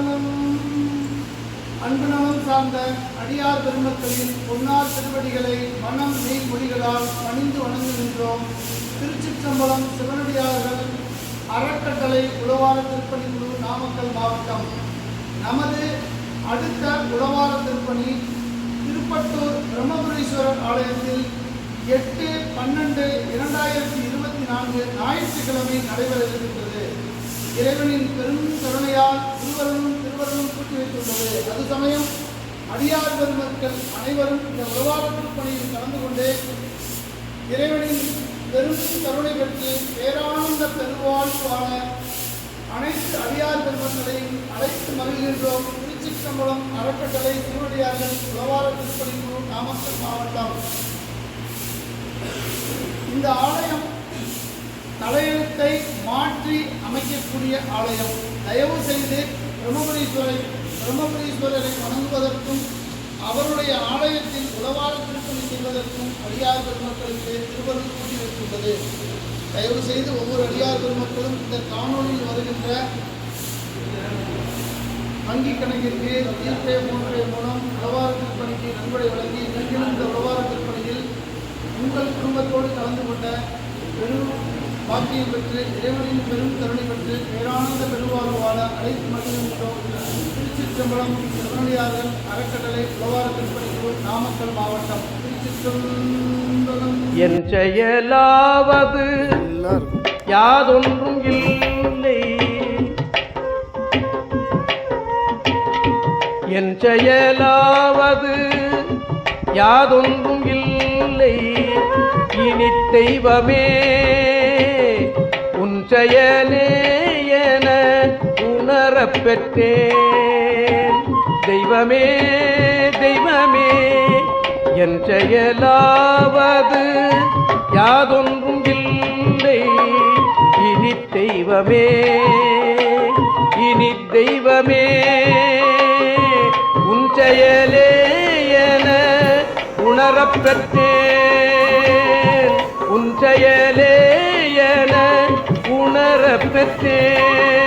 திருச்சிற்றம்பலம் அன்பு நலம் சார்ந்த அடியார் பெருமக்களின் பொன்னார் திருவடிகளை மனம் நெய் மொழிகளால் பணிந்து வணங்குகின்றோம். திருச்சிற்றம்பலம் சிவனடியார்கள் அறக்கட்டளை உழவார திருப்பணி குழு நாமக்கல் மாவட்டம். நமது அடுத்த உழவார திருப்பணி திருப்பட்டூர் பிரம்மபுரீஸ்வரர் ஆலயத்தில் எட்டு பன்னெண்டு இரண்டாயிரத்தி இருபத்தி நான்கு ஞாயிற்றுக்கிழமை நடைபெற இருக்கின்றது. இறைவனின் பெரும் கருணையால் திருவருளும் திருவருளும் கூட்டி வைத்துள்ளது. அது சமயம் அடியார் பெருமக்கள் அனைவரும் இந்த உறவாட திருப்பணியில் கலந்து கொண்டு இறைவனின் பெரும் கருணை பெற்று பேரானந்த பெருவாழ்வான அனைத்து அடியார் பெருமக்களையும் அழைத்து மகிழ்கின்றோம். திருச்சிற்றம்பலம் அறக்கட்டளை திருவடியார்கள் உலவார திருப்பணி குழு நாமக்கல் மாவட்டம். இந்த ஆலயம் தலையெழுத்தை மாற்றி அமைக்கக்கூடிய ஆலயம். தயவு செய்து பிரம்மபுரீஸ்வரை பிரம்மபுரீஸ்வரரை வணங்குவதற்கும் அவருடைய ஆலயத்தில் உளவார செல்வதற்கும் செய்வதற்கும் அடியார் பெருமக்களுக்கு திருவருள் கூட்டி வைத்துள்ளது. தயவு செய்து ஒவ்வொரு அடியார் பெருமக்களும் இந்த காணொலியில் வருகின்ற வங்கி கணக்கிற்கு ஜிபே போன்றவை மூலம் உலவார விற்பனைக்கு நன்கொடை வழங்கி நீங்களும் இந்த உளவார விற்பனையில் உங்கள் குடும்பத்தோடு கலந்து கொண்ட பெரும் பாக்கியம் பெற்று இறைவனின் பெரும் கருணை பெற்று பேரானந்த பெருவாழ்வு அனைத்து அழைத்து திருச்சிற்றம்பலம் திருநடியார்கள் அறக்கட்டளை உளவார திருப்பணி நாமக்கல் மாவட்டம். திருச்சிற்றம்பலம். என் செயலாவது யாதொன்றும் இல்லை. என் செயலாவது யாதொன்றும் இல்லை. இனி தெய்வமே செயலே என உணரப்பெற்றேன். தெய்வமே தெய்வமே என் செயலாவது யாதொன்றும் இல்லை. இனி தெய்வமே இனி தெய்வமே உன் செயலே என உணரப்பெற்றேன். உன் செயலே என உணரப் பெற்றேன்